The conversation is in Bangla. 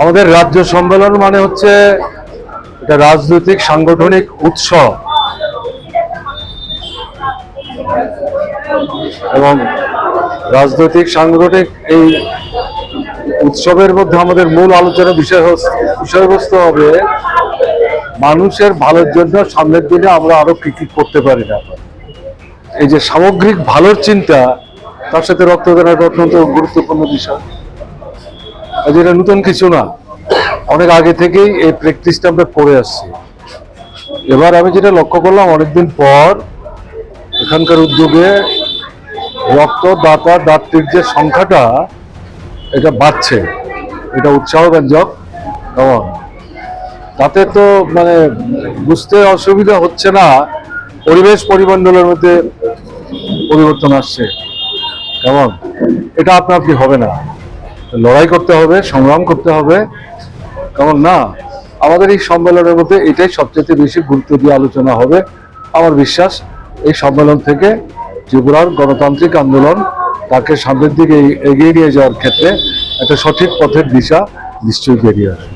আমাদের রাজ্য সম্মেলন মানে হচ্ছে এটা রাজনৈতিক সাংগঠনিক উৎসব। এবং রাজনৈতিক সাংগঠনিক এই উৎসবের মধ্যে আমাদের মূল আলোচনা বিষয় বিষয়বস্তু হবে মানুষের ভালোর জন্য সামনের দিনে আমরা আরও কি কি করতে পারি না। এই যে সামগ্রিক ভালোর চিন্তা, তার সাথে রক্তদান একটা অত্যন্ত গুরুত্বপূর্ণ বিষয়। যেটা নতুন কিছু না। অনেক আগে থেকেই এই প্র্যাকটিসটা আমরা করে আসছি। এবার আমি যেটা লক্ষ্য করলাম, অনেকদিন পর এখানকার উদ্যোগে রক্ত রক্তদাতা দাত্রীর যে সংখ্যাটা, এটা বাড়ছে। এটা উৎসাহব্যঞ্জক। কেমন তাতে তো মানে বুঝতে অসুবিধা হচ্ছে না, পরিবেশ পরিমণ্ডলের মধ্যে পরিবর্তন আসছে। কেমন এটা আপনা আপনি হবে না? লড়াই করতে হবে, সংগ্রাম করতে হবে। কারণ না, আমাদের এই সম্মেলনের মধ্যে এটাই সবচেয়ে বেশি গুরুত্ব দিয়ে আলোচনা হবে, আমার বিশ্বাস। এই সম্মেলন থেকে ত্রিপুরার গণতান্ত্রিক আন্দোলন তাকে সামনের দিকে এগিয়ে নিয়ে যাওয়ার ক্ষেত্রে একটা সঠিক পথের দিশা নিশ্চয়ই বেরিয়ে আসবে।